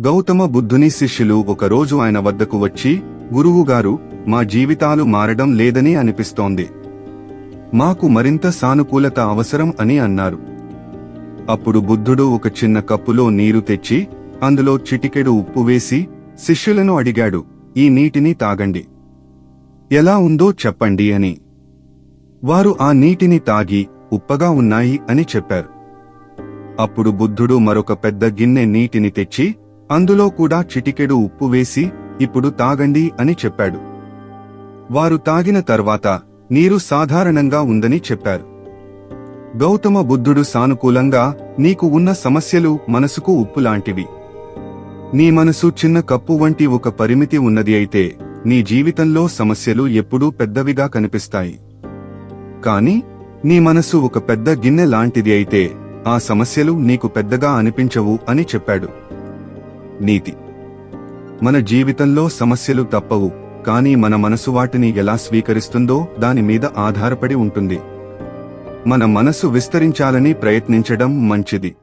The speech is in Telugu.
గౌతమ బుద్ధుని శిష్యులు ఒకరోజు ఆయన వద్దకు వచ్చి గురువుగారు మా జీవితాలు మారడం లేదని అనిపిస్తోంది. మాకు మరింత సానుకూలత అవసరం అని అన్నారు. అప్పుడు బుద్ధుడు ఒక చిన్న కప్పులో నీరు తెచ్చి అందులో చిటికెడు ఉప్పు వేసి శిష్యులను అడిగాడు ఈ నీటిని తాగండి. ఎలా ఉందో చెప్పండి అని. వారు ఆ నీటిని తాగి ఉప్పగా ఉన్నాయి అని చెప్పారు. అప్పుడు బుద్ధుడు మరొక పెద్ద గిన్నె నీటిని తెచ్చి అందులో కూడా చిటికెడు ఉప్పు వేసి ఇప్పుడు తాగండి అని చెప్పాడు. వారు తాగిన తర్వాత నీరు సాధారణంగా ఉందని చెప్పారు. గౌతమ బుద్ధుడు సానుకూలంగా నీకు ఉన్న సమస్యలు మనసుకు ఉప్పు లాంటివి. నీ మనసు చిన్న కప్పు వంటి ఒక పరిమితి ఉన్నది అయితే నీ జీవితంలో సమస్యలు ఎప్పుడూ పెద్దవిగా కనిపిస్తాయి. కాని నీ మనసు ఒక పెద్ద గిన్నె లాంటిది అయితే ఆ సమస్యలు నీకు పెద్దగా అనిపించవు అని చెప్పాడు. నీతి. మన జీవితంలో సమస్యలు తప్పవు కానీ మన మనసు వాటిని ఎలా స్వీకరిస్తుందో దాని మీద ఆధారపడి ఉంటుంది. మన మనసు విస్తరించాలని ప్రయత్నించడం మంచిది.